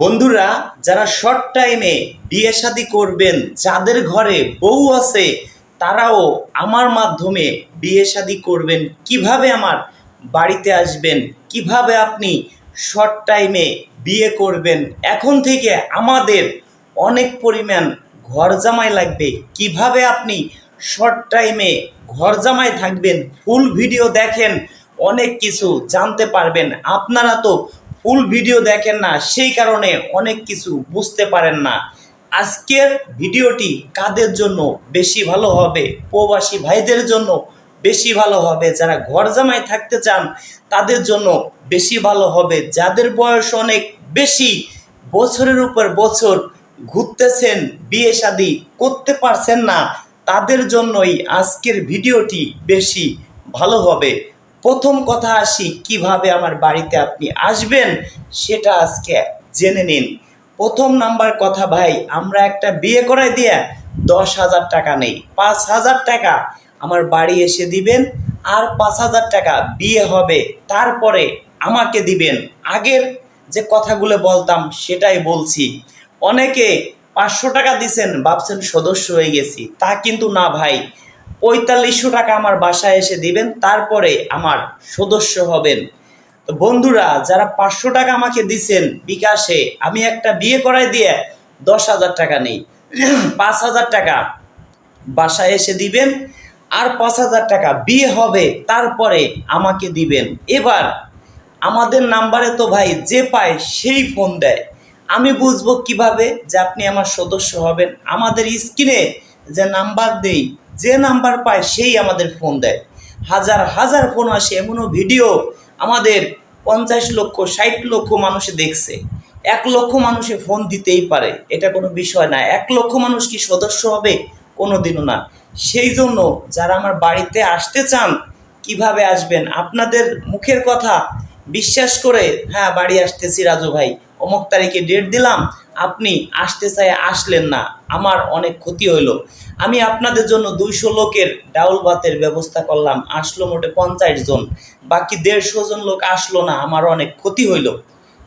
বন্ধুরা, যারা শর্ট টাইমে বিয়ে শাদি করবেন, যাদের ঘরে বউ আছে, তারাও আমার মাধ্যমে বিয়ে শাদি করবেন। কীভাবে আমার বাড়িতে আসবেন? কীভাবে আপনি শর্ট টাইমে বিয়ে করবেন? এখন থেকে আমাদের অনেক পরিমাণ ঘর জামাই লাগবে। কীভাবে আপনি শর্ট টাইমে ঘর জামাই থাকবেন? ফুল ভিডিও দেখেন, অনেক কিছু জানতে পারবেন। আপনারা তো ফুল ভিডিও দেখেন না, সেই কারণে অনেক কিছু বুঝতে পারেন না। আজকের ভিডিওটি কাদের জন্য বেশি ভালো হবে? প্রবাসী ভাইদের জন্য বেশি ভালো হবে? যারা ঘর জামাই থাকতে চান, তাদের জন্য বেশি ভালো হবে? যাদের বয়স অনেক বেশি, বছরের উপর বছর ঘুরতেছেন, বিয়ে শাদি করতে পারছেন না, তাদের জন্যই আজকের ভিডিওটি বেশি ভালো হবে। প্রথম কথা আসি, কীভাবে আমার বাড়িতে আপনি আসবেন সেটা আজকে জেনে নিন। প্রথম নাম্বার কথা, ভাই, আমরা একটা বিয়ে করাই দিয়ে দশ হাজার টাকা নেই। পাঁচ হাজার টাকা আমার বাড়ি এসে দিবেন আর পাঁচ হাজার টাকা বিয়ে হবে, তারপরে আমাকে দিবেন। আগের যে কথাগুলো বলতাম সেটাই বলছি। অনেকে পাঁচশো টাকা দিছেন, ভাবছেন সদস্য হয়ে গেছি। তা কিন্তু না, ভাই। পঁয়তাল্লিশশো টাকা আমার বাসায় এসে দিবেন, তারপরে আমার সদস্য হবেন। তো বন্ধুরা, যারা পাঁচশো টাকা আমাকে দিছেন বিকাশে, আমি একটা বিয়ে করাই দিয়ে দশ হাজার টাকা নেই। পাঁচ হাজার টাকা বাসায় এসে দিবেন, আর পাঁচ হাজার টাকা বিয়ে হবে, তারপরে আমাকে দিবেন। এবার আমাদের নাম্বারে তো ভাই যে পায় সেই ফোন দেয়। আমি বুঝব কীভাবে যে আপনি আমার সদস্য হবেন। আমাদের স্ক্রিনে যে নাম্বার দেই যে নাম্বার পায় সেই আমাদের ফোন দেয়। হাজার হাজার ফোন আসে, এমনও ভিডিও আমাদের পঞ্চাশ লক্ষ, ষাট লক্ষ মানুষে দেখছে। এক লক্ষ মানুষে ফোন দিতেই পারে, এটা কোনো বিষয় না। এক লক্ষ মানুষ কি সদস্য হবে? কোনো দিনও না। সেই জন্য যারা আমার বাড়িতে আসতে চান, কীভাবে আসবেন? আপনাদের মুখের কথা বিশ্বাস করে হ্যাঁ বাড়ি আসতেছি রাজু ভাই। অমুক তারিখে ডেট দিলাম আপনি আসতে চাই আসলেন না, আমার অনেক ক্ষতি হইল। আমি আপনাদের জন্য দুইশো লোকের ডাউল ভাতের ব্যবস্থা করলাম, আসলো মোটে পঞ্চাশ জন, বাকি দেড়শো জন লোক আসলো না, আমার অনেক ক্ষতি হইল।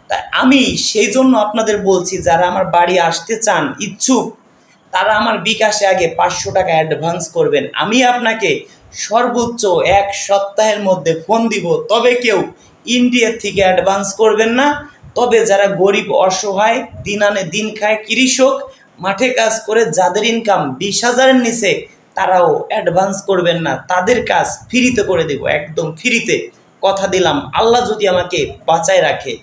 তাই আমি সেই জন্য আপনাদের বলছি, যারা আমার বাড়ি আসতে চান, ইচ্ছুক, তারা আমার বিকাশে আগে পাঁচশো টাকা অ্যাডভান্স করবেন। আমি আপনাকে সর্বোচ্চ এক সপ্তাহের মধ্যে ফোন দিব, তবে কেউ ইন্ডিয়ার থেকে অ্যাডভান্স করবেন না তবে যারা গরিব, অসহায়, দিন আনে দিন খায় কৃষক, মাঠে কাজ করে যাদের ইনকাম বিশ হাজারের নিচে, তারাও অ্যাডভান্স করবেন না। তাদের কাজ ফ্রিতে করে দেব, একদম ফ্রিতে। কথা দিলাম, আল্লাহ যদি আমাকে বাঁচায় রাখে।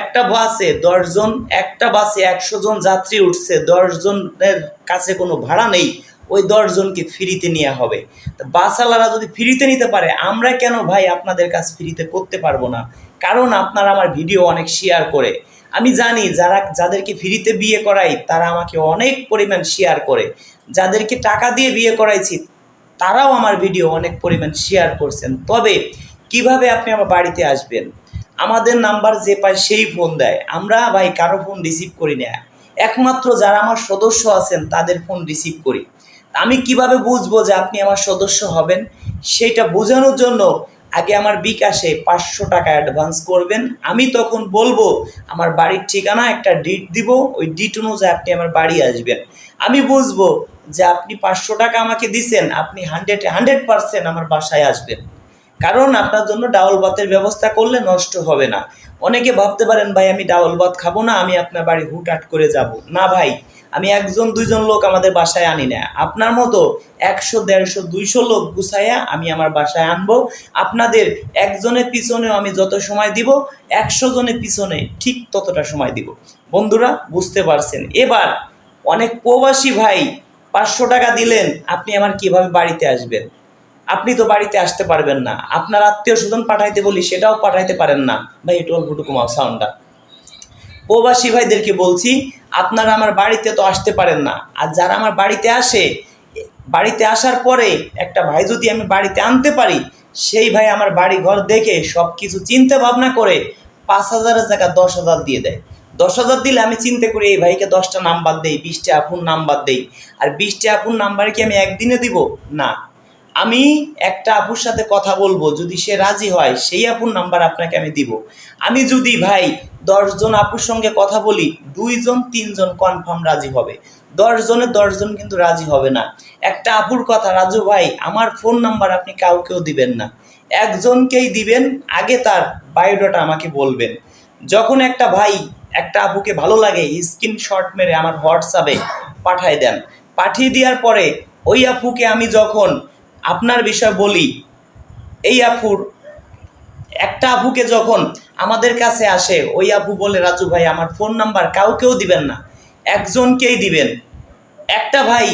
একটা বাসে দশজন একটা বাসে একশো জন যাত্রী উঠছে দশজনের কাছে কোনো ভাড়া নেই, ওই দশজনকে ফ্রিতে নেওয়া হবে। তা বাসওয়ালারা যদি ফ্রিতে নিতে পারে, আমরা কেন ভাই আপনাদের কাছ ফ্রিতে করতে পারব না? কারণ আপনারা আমার ভিডিও অনেক শেয়ার করে। আমি জানি যারা, যাদেরকে ফ্রিতে বিয়ে করাই, তারা আমাকে অনেক পরিমাণ শেয়ার করে। যাদেরকে টাকা দিয়ে বিয়ে করাইছি, তারাও আমার ভিডিও অনেক পরিমাণ শেয়ার করছেন। তবে কীভাবে আপনি আমার বাড়িতে আসবেন? আমাদের নাম্বার যে পায় সেই ফোন দেয়। আমরা ভাই কারও ফোন রিসিভ করি না। একমাত্র যারা আমার সদস্য আছেন, তাদের ফোন রিসিভ করি। আমি কীভাবে বুঝব যে আপনি আমার সদস্য হবেন? সেটা বোঝানোর জন্য আগে আমার বিকাশে পাঁচশো টাকা অ্যাডভান্স করবেন। আমি তখন বলব, আমার বাড়ির ঠিকানা একটা ডিট দিব, ওই ডিট অনুযায়ী আপনি আমার বাড়ি আসবেন। আমি বুঝব যে আপনি পাঁচশো টাকা আমাকে দিছেন, আপনি হান্ড্রেড হান্ড্রেড পারসেন্ট আমার বাসায় আসবেন। কারণ আপনার জন্য ডাউল বাতের ব্যবস্থা করলে নষ্ট হবে না। অনেকে ভাবতে পারেন, ভাই, আমি ডাউল ভাত খাব না, আমি আপনার বাড়ি হুটহাট করে যাব। না, ভাই, আমি একজন, দুইজন লোক আমাদের বাসায় আনি না। আপনার মতো একশো, দেড়শো, দুইশো লোক গুছাইয়া আমি আমার বাসায় আনব। আপনাদের একজনের পিছনেও আমি যত সময় দিব, একশো জনের পিছনে ঠিক ততটা সময় দিব। বন্ধুরা, বুঝতে পারছেন? এবার অনেক প্রবাসী ভাই পাঁচশো টাকা দিলেন, আপনি আমার কীভাবে বাড়িতে আসবেন? আপনি তো বাড়িতে আসতে পারবেন না। আপনার আত্মীয় স্বজন পাঠাইতে বলি, সেটাও পাঠাইতে পারেন না। ভাই, একটু অল্প কমাও সাউন্ডটা। প্রবাসী ভাইদেরকে বলছি, আপনারা আমার বাড়িতে তো আসতে পারেন না। আর যারা আমার বাড়িতে আসে, বাড়িতে আসার পরে একটা ভাই যদি আমি বাড়িতে আনতে পারি, সেই ভাই আমার বাড়ি ঘর দেখে সব কিছু চিন্তা ভাবনা করে পাঁচ হাজারের জায়গা দশ হাজার দিয়ে দেয়। দশ হাজার দিলে আমি চিন্তা করি, এই ভাইকে দশটা নাম্বার দেই, বিশটা আফুন নাম্বার দেই। আর বিশটা আফুন নাম্বার কি আমি একদিনে দিব? না। আমি একটা আপুর সাথে কথা বলব, যদি সে রাজি হয়, সেই আপুর নাম্বার আপনাকে আমি দিব। আমি যদি ভাই দশজন আপুর সঙ্গে কথা বলি, দুইজন, তিনজন কনফার্ম রাজি হবে। দশজনে দশজন কিন্তু রাজি হবে না। একটা আপুর কথা, রাজু ভাই, আমার ফোন নাম্বার আপনি কাউকেও দিবেন না। একজনকেই দিবেন, আগে তার বায়োডাটা আমাকে বলবেন। যখন একটা ভাই একটা আপুকে ভালো লাগে স্ক্রিনশট মেরে আমার হোয়াটসঅ্যাপে পাঠায় দেন। পাঠিয়ে দেওয়ার পরে ওই আপুকে আমি যখন আপনার বিষয় বলি, এই আপুর, একটা আপুকে যখন আমাদের কাছে আসে, ওই আপু বলে, রাজু ভাই, আমার ফোন নাম্বার কাউকেও দিবেন না, একজনকেই দিবেন। একটা ভাই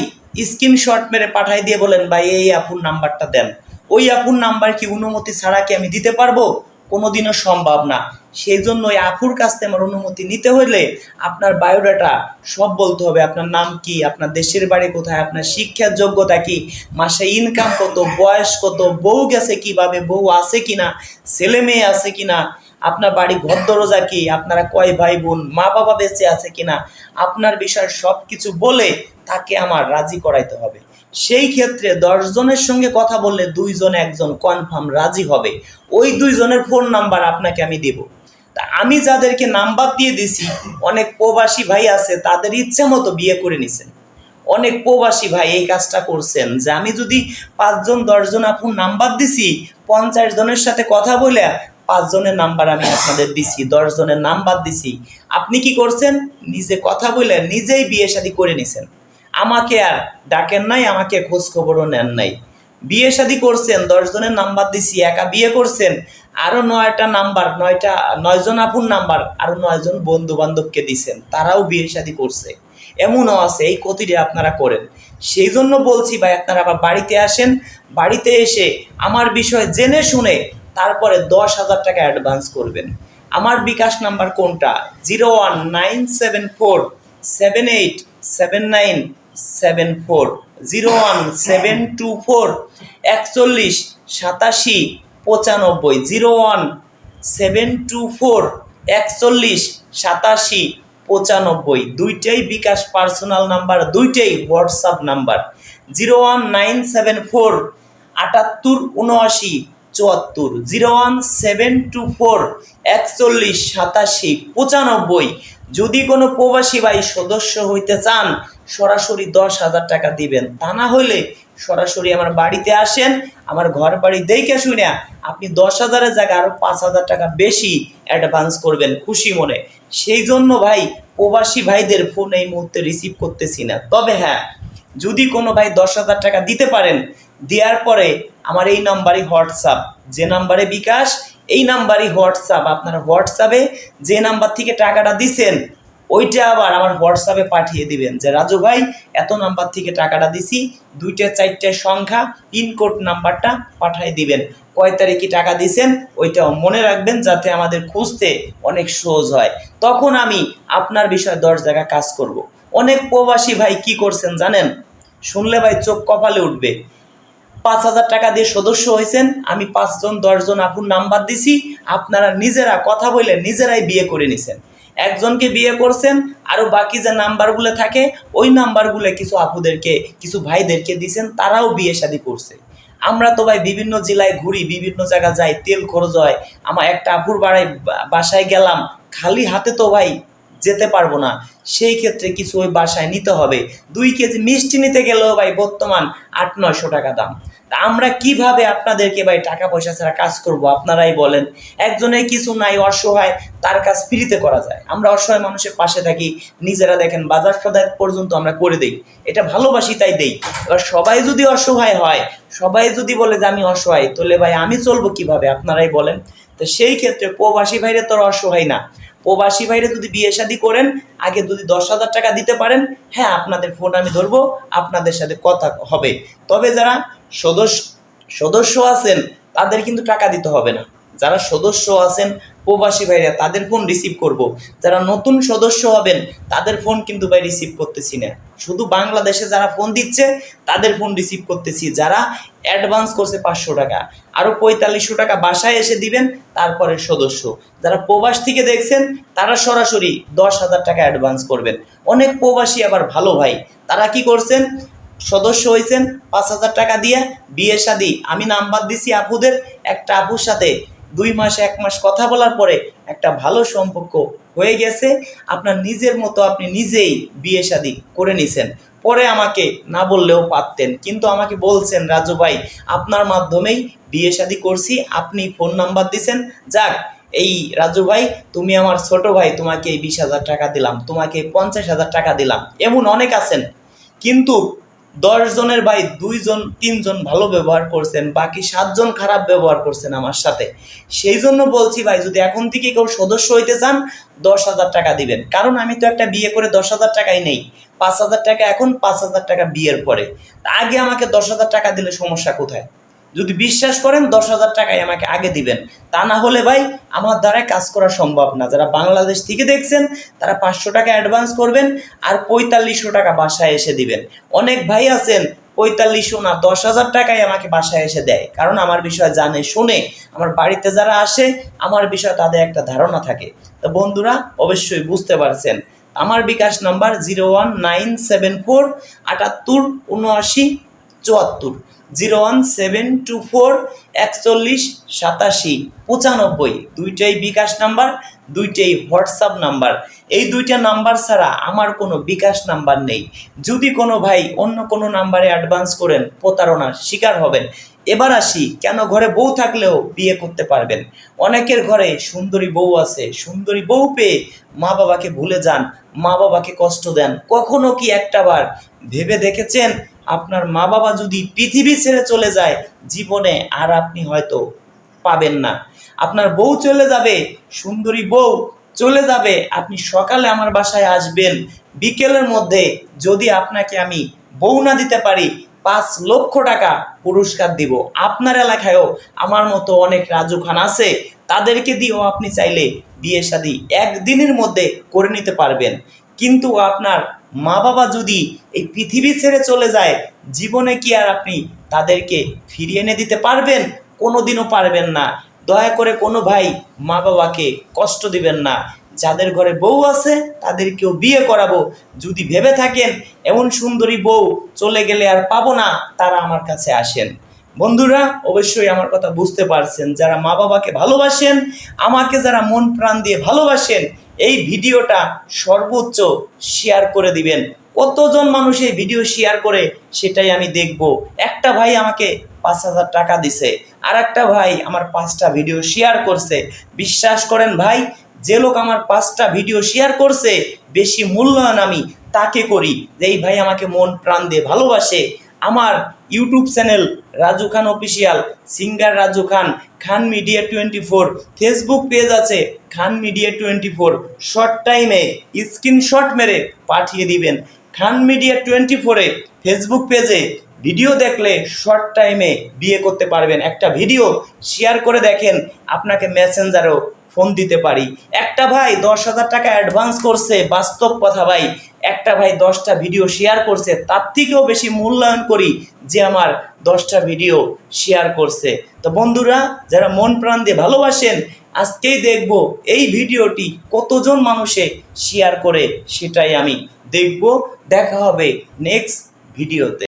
স্ক্রিনশট মেরে পাঠাই দিয়ে বলেন, ভাই, এই আপুর নাম্বারটা দেন। ওই আপুর নাম্বার কি অনুমতি ছাড়া কি আমি দিতে পারব? কোনোদিনও সম্ভব না। সেই জন্য ওই আপুর কাছ থেকে আমার অনুমতি নিতে হলে আপনার বায়োডাটা সব বলতে হবে, আপনার নাম কি, আপনার দেশের বাড়ি কোথায়, আপনার শিক্ষার যোগ্যতা কি, মাসে ইনকাম কত, বয়স কত, বউ গেছে কীভাবে, বউ আছে কিনা, ছেলে মেয়ে আছে কিনা, আপনার বাড়ি ঘর দরজা কি, আপনারা কয় ভাই বোন, মা বাবা বেঁচে আছে কিনা, আপনার বিষয় সব কিছু বলে তাকে আমার রাজি করাইতে হবে। সেই ক্ষেত্রে দশজনের সঙ্গে কথা বললে দুইজন একজন কনফার্ম রাজি হবে। ওই দুইজনের ফোন নাম্বার আপনাকে আমি দেব। তা আমি যাদেরকে নাম্বার দিয়ে দিছি, অনেক প্রবাসী ভাই আছে, তাদের ইচ্ছা মতো বিয়ে করে নিছেন। অনেক প্রবাসী ভাই এই কাজটা করছেন যে আমি যদি পাঁচজন দশজন আপন নাম্বার দিছি, পঞ্চাশ জনের সাথে কথা বলে পাঁচজনের নাম্বার আমি আপনাদের দিছি দশজনের নাম্বার দিছি। আপনি কি করছেন? নিজে কথা বলে নিজেই বিয়ে শাদী করে নিছেন। আমাকে আর ডাকেন নাই, আমাকে খোঁজ খবরও নেন নাই। বিয়ে শাদী করছেন, দশজনের নাম্বার দিছি, একা বিয়ে করছেন আরও নয়টা নাম্বার, নয়টা, নয়জন আপুর নাম্বার আরও নয়জন বন্ধু বান্ধবকে দিছেন, তারাও বিয়ে শাদী করছে। এমনও আছে, এই ক্ষতিটা আপনারা করেন। সেই জন্য বলছি ভাই, আপনারা আবার বাড়িতে আসেন, বাড়িতে এসে আমার বিষয় জেনে শুনে তারপরে দশ হাজার টাকা অ্যাডভান্স করবেন। আমার বিকাশ নাম্বার কোনটা? Zero one nine seven four seven eight seven nine seven four zero one seven two four একচল্লিশ, সাতাশি, পঁচানব্বই zero one seven two four একচল্লিশ, সাতাশি, পঁচানব্বই, দুইটাই বিকাশ পার্সোনাল নাম্বার দুইটাই WhatsApp number zero one nine seven four আটাত্তর, উনআশি, চুয়াত্তর zero one seven two four একচল্লিশ, সাতাশি, পঁচানব্বই যদি কোনো প্রবাসী ভাই সদস্য হইতে চান, সরাসরি দশ হাজার টাকা দিবেন। তা না হলে সরাসরি আমার বাড়িতে আসেন, আমার ঘর বাড়ি দেখে শুনে আপনি দশ হাজারের জায়গায় আরও পাঁচ হাজার টাকা বেশি অ্যাডভান্স করবেন খুশি মনে। সেই জন্য ভাই, প্রবাসী ভাইদের ফোন এই মুহূর্তে রিসিভ করতেছি না। তবে হ্যাঁ যদি কোনো ভাই দশ হাজার টাকা দিতে পারেন, দেওয়ার পরে আমার এই নাম্বারই হোয়াটসঅ্যাপ যে নাম্বারে বিকাশ এই নাম্বারই হোয়াটসঅ্যাপ। আপনার হোয়াটসঅ্যাপে যে নাম্বার থেকে টাকাটা দিছেন, ওইটা আবার আমার হোয়াটসঅ্যাপে পাঠিয়ে দিবেন যে, রাজু ভাই, এত নাম্বার থেকে টাকাটা দিছি, দুইটা, চারটে সংখ্যা পিনকোড নাম্বারটা পাঠিয়ে দিবেন। কয় তারিখে টাকা দিছেন, ওইটাও মনে রাখবেন যাতে আমাদের খুঁজতে অনেক সহজ হয়। তখন আমি আপনার বিষয়ে দশ জায়গায় কাজ করব। অনেক প্রবাসী ভাই কি করছেন জানেন? শুনলে ভাই চোখ কপালে উঠবে। পাঁচ হাজার টাকা দিয়ে সদস্য হয়েছেন। আমি পাঁচজন, দশজন আপুর নাম্বার দিছি। আপনারা নিজেরা কথা বলে নিজেরাই বিয়ে করে নিছেন। একজনকে বিয়ে করছেন আরও বাকি যে নাম্বারগুলো থাকে, ওই নাম্বারগুলো কিছু আপুদেরকে, কিছু ভাইদেরকে দিছেন, তারাও বিয়ে শাদী করছে। আমরা তো ভাই বিভিন্ন জেলায় ঘুরি, বিভিন্ন জায়গা যাই, তেল খরচ হয়। আমার একটা আপুর বাড়ায় বাসায় গেলাম, খালি হাতে তো ভাই যেতে পারব না। সেই ক্ষেত্রে কিছু ওই বাসায় নিতে হবে। দুই কেজি মিষ্টি নিতে গেলেও ভাই বর্তমান আট, নয়শো টাকা দাম। তা আমরা কীভাবে আপনাদেরকে ভাই টাকা পয়সা ছাড়া কাজ করব, আপনারাই বলেন। একজনের কিছু নাই, অসহায়, তার কাজ ফ্রিতে করা যায়। আমরা অসহায় মানুষের পাশে থাকি, নিজেরা দেখেন বাজার সদায় পর্যন্ত আমরা করে দেই। এটা ভালোবাসি, তাই দেই। এবার সবাই যদি অসহায় হয়, সবাই যদি বলে যে আমি অসহায়, তাহলে ভাই আমি চলবো কীভাবে, আপনারাই বলেন। তো সেই ক্ষেত্রে প্রবাসী ভাইরে তোর অসহায় না। প্রবাসী ভাইরে যদি বিয়ে শাদী করেন, আগে যদি দশ হাজার টাকা দিতে পারেন হ্যাঁ আপনাদের ফোন আমি ধরবো, আপনাদের সাথে কথা হবে। তবে যারা সদস্য সদস্য আছেন, তাদের কিন্তু টাকা দিতে হবে না। যারা সদস্য আছেন, প্রবাসী ভাইরা, তাদের ফোন রিসিভ করব। যারা নতুন সদস্য হবেন, তাদের ফোন কিন্তু ভাই রিসিভ করতেছি না। শুধু বাংলাদেশে যারা ফোন দিচ্ছে, তাদের ফোন রিসিভ করতেছি। যারা অ্যাডভান্স করছে পাঁচশো টাকা। আরও পঁয়তাল্লিশশো টাকা বাসায় এসে দিবেন তারপরে সদস্য। যারা প্রবাস থেকে দেখছেন, তারা সরাসরি দশ হাজার টাকা অ্যাডভান্স করবেন। অনেক প্রবাসী আবার ভালো ভাই, তারা কি করছেন? সদস্য হয়েছেন পাঁচ হাজার টাকা দিয়ে বিয়ে শাদি। আমি নাম্বার দিছি আপুদের, একটা আপুর সাথে দুই মাস, এক মাস কথা বলার পরে একটা ভালো সম্পর্ক হয়ে গেছে। আপনার নিজের মতো আপনি নিজেই বিয়ে শাদি করে নিছেন। পরে আমাকে না বললেও পারতেন। কিন্তু আমাকে বলছেন, রাজু ভাই, আপনার মাধ্যমেই বিয়ে শাদি করছি, আপনি ফোন নাম্বার দিছেন। যাক, এই রাজু ভাই, তুমি আমার ছোট ভাই, তোমাকে বিশ হাজার টাকা দিলাম, তোমাকে পঞ্চাশ হাজার টাকা দিলাম। এমন অনেক আছেন। কিন্তু দশ জনের ভাই দুইজন তিনজন ভালো ব্যবহার করছেন, বাকি সাতজন খারাপ ব্যবহার করছেন আমার সাথে। সেই জন্য বলছি ভাই, যদি এখন থেকে কেউ সদস্য হইতে চান, দশ হাজার টাকা দিবেন। কারণ আমি তো একটা বিয়ে করে দশ হাজার টাকাই নেই। পাঁচ হাজার টাকা, এখন পাঁচ হাজার টাকা বিয়ের পরে। আগে আমাকে দশ হাজার টাকা দিলে সমস্যা কোথায়? যদি বিশ্বাস করেন দশ হাজার টাকাই আমাকে আগে দিবেন। তা না হলে ভাই, আমার দ্বারাই কাজ করা সম্ভব না। যারা বাংলাদেশ থেকে দেখছেন, তারা পাঁচশো টাকা অ্যাডভান্স করবেন আর পঁয়তাল্লিশশো টাকা বাসায় এসে দিবেন। অনেক ভাই আছেন, পঁয়তাল্লিশশো না দশ হাজার টাকাই আমাকে বাসায় এসে দেয়। কারণ আমার বিষয় জানে, শুনে, আমার বাড়িতে যারা আসে, আমার বিষয়ে তাদের একটা ধারণা থাকে। তো বন্ধুরা, অবশ্যই বুঝতে পারছেন। আমার bKash number zero one nine seven four আটাত্তর উনআশি চুয়াত্তর, zero one seven two four একচল্লিশ সাতাশি পঁচানব্বই। দুইটাই বিকাশ নাম্বার, দুইটাই হোয়াটসঅ্যাপ নাম্বার। এই দুইটা নাম্বার ছাড়া আমার কোনো বিকাশ নাম্বার নেই। যদি কোনো ভাই অন্য কোনো নাম্বারে অ্যাডভান্স করেন, প্রতারণার শিকার হবেন। এবার আসি, কেন ঘরে বউ থাকলেও বিয়ে করতে পারবেন? অনেকের ঘরে সুন্দরী বউ আছে, সুন্দরী বউ পেয়ে মা বাবাকে ভুলে যান, মা বাবাকে কষ্ট দেন। কখনো কি একটাবার ভেবে দেখেছেন? আপনার মা বাবা যদি পৃথিবী ছেড়ে চলে যায়, জীবনে আর আপনি হয়তো পাবেন না। আপনার বউ চলে যাবে, সুন্দরী বউ চলে যাবে, আপনি সকালে আমার বাসায় আসবেন। বিকেলের মধ্যে যদি আপনাকে আমি বউ না দিতে পারি পাঁচ লক্ষ টাকা পুরস্কার দিব। আপনার এলাকায়ও আমার মতো অনেক রাজু খান আছে, তাদেরকে দিয়েও আপনি চাইলে বিয়ে শাদি একদিনের মধ্যে করে নিতে পারবেন। কিন্তু আপনার মা বাবা যদি এই পৃথিবী ছেড়ে চলে যায়, জীবনে কি আর আপনি তাদেরকে ফিরিয়ে এনে দিতে পারবেন? কোনোদিনও পারবেন না। দয়া করে কোনো ভাই মা বাবাকে কষ্ট দিবেন না। যাদের ঘরে বউ আছে, তাদেরকেও বিয়ে করাবো। যদি ভেবে থাকেন, এমন সুন্দরী বউ চলে গেলে আর পাবো না, তারা আমার কাছে আসেন। বন্ধুরা, অবশ্যই আমার কথা বুঝতে পারছেন। যারা মা বাবাকে ভালোবাসেন, আমাকে যারা মন প্রাণ দিয়ে ভালোবাসেন, এই ভিডিওটা সর্বোচ্চ শেয়ার করে দিবেন। কতজন মানুষ এই ভিডিও শেয়ার করে, সেটাই আমি দেখব। একটা ভাই আমাকে পাঁচ হাজার টাকা দিছে আর একটা ভাই আমার পাঁচটা ভিডিও শেয়ার করছে। বিশ্বাস করেন ভাই যে লোক আমার পাঁচটা ভিডিও শেয়ার করছে, বেশি মূল্যায়ন আমি তাকে করি। যে, এই ভাই আমাকে মন প্রাণ দিয়ে ভালোবাসে। আমার YouTube channel Raju Khan official singer Raju Khan Khan media twenty four Facebook page আছে, Khan media twenty four short টাইমে স্ক্রিনশট মেরে পাঠিয়ে দিবেন। খান মিডিয়া টোয়েন্টি ফোরে ফেসবুক পেজে ভিডিও দেখলে শর্ট টাইমে বিয়ে করতে পারবেন। একটা ভিডিও শেয়ার করে দেখেন, আপনাকে মেসেঞ্জারও ফোন দিতে পারি। একটা ভাই দশ হাজার টাকা অ্যাডভান্স করছে, বাস্তব কথা ভাই। একটা ভাই দশটা ভিডিও শেয়ার করছে, তার থেকেও বেশি মূল্যায়ন করি যে আমার দশটা ভিডিও শেয়ার করছে। তো বন্ধুরা, যারা মন প্রাণ দিয়ে ভালোবাসেন, আজকেই দেখব এই ভিডিওটি কতজন মানুষে শেয়ার করে, সেটাই আমি দেখব। দেখা হবে নেক্সট ভিডিওতে